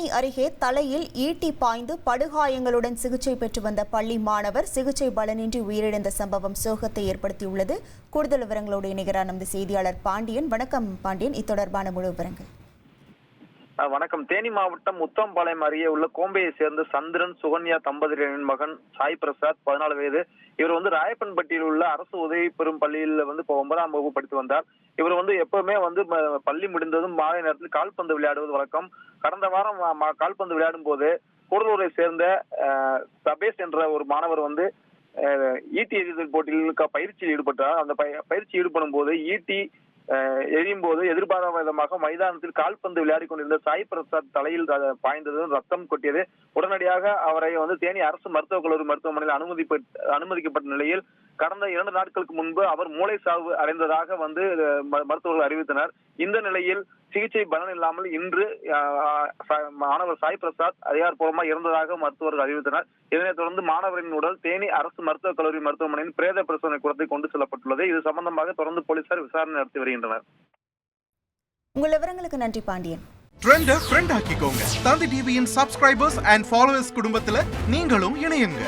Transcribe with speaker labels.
Speaker 1: தேனி அருகே தலையில் ஈட்டி பாய்ந்து படுகாயங்களுடன் சிகிச்சை பெற்று வந்த பள்ளி மாணவர் சிகிச்சை பலனின்றி உயிரிழந்த சம்பவம் சோகத்தை ஏற்படுத்தியுள்ளது. கூடுதல் விவரங்களோடு இணைகிறார். நமது செய்தியாளர் பாண்டியன். வணக்கம் பாண்டியன். இத்தொடர்பான முழு விவரங்கள்.
Speaker 2: வணக்கம். தேனி மாவட்டம் முத்தம்பாளையம் அருகே உள்ள கோம்பையை சேர்ந்த சந்திரன் சுகன்யா தம்பதியரின் மகன் சாய் பிரசாத் பதினாலு வயது. இவர் வந்து ராயப்பன்பட்டியில் உள்ள அரசு உதவி பெறும் பள்ளியில் வந்து இப்போ ஒன்பதாம் வகுப்பு படித்து வந்தார். இவர் வந்து எப்பவுமே வந்து ம- பள்ளி முடிந்ததும் மாலை நேரத்தில் கால்பந்து விளையாடுவது வழக்கம். கடந்த வாரம் கால்பந்து விளையாடும் போது கூடலூரை சேர்ந்த சபேஷ் என்ற ஒரு மாணவர் வந்து ஈட்டி எறிதல் போட்டியில் பயிற்சியில் ஈடுபட்டார். அந்த பய- பயிற்சி ஈடுபடும் போது ஈட்டி எரியும் போது எதிர்பாராத விதமாக மைதானத்தில் கால்பந்து விளையாடி கொண்டிருந்த சாய் பிரசாத் தலையில் பாய்ந்ததும் பாய்ந்தது ரத்தம் கொட்டியது. உடனடியாக அவரை வந்து தேனி அரசு மருத்துவக் கல்லூரி மருத்துவமனையில் அனுமதி அனுமதிக்கப்பட்ட நிலையில் கடந்த இரண்டு நாட்களுக்கு முன்பு அவர் மூளை சாவு அடைந்ததாக வந்து மருத்துவர்கள் அறிவித்தனர். இந்த நிலையில் சிகிச்சை பலன் இல்லாமல் இன்று மாணவர் சாய் பிரசாத் அதிகாரப்பூர்வமாக இறந்ததாக மருத்துவர்கள் அறிவித்தனர். இதனைத் தொடர்ந்து மாணவரின் உடல் தேனி அரசு மருத்துவக் கல்லூரி மருத்துவமனையின் பிரேத பரிசோதனை கூடத்தை கொண்டு செல்லப்பட்டுள்ளது. இது சம்பந்தமாக தொடர்ந்து போலீசார் விசாரணை நடத்தி வருகின்றனர்.
Speaker 1: உங்கள் விவரங்களுக்கு நன்றி பாண்டியன்.
Speaker 3: ட்ரெண்ட ஃப்ரெண்ட் ஆக்கிக்கோங்க. தந்தி டிவியின் சப்ஸ்கிரைபர்ஸ் அண்ட் ஃபாலோவர்ஸ் குடும்பத்துல நீங்களும் இணையுங்க.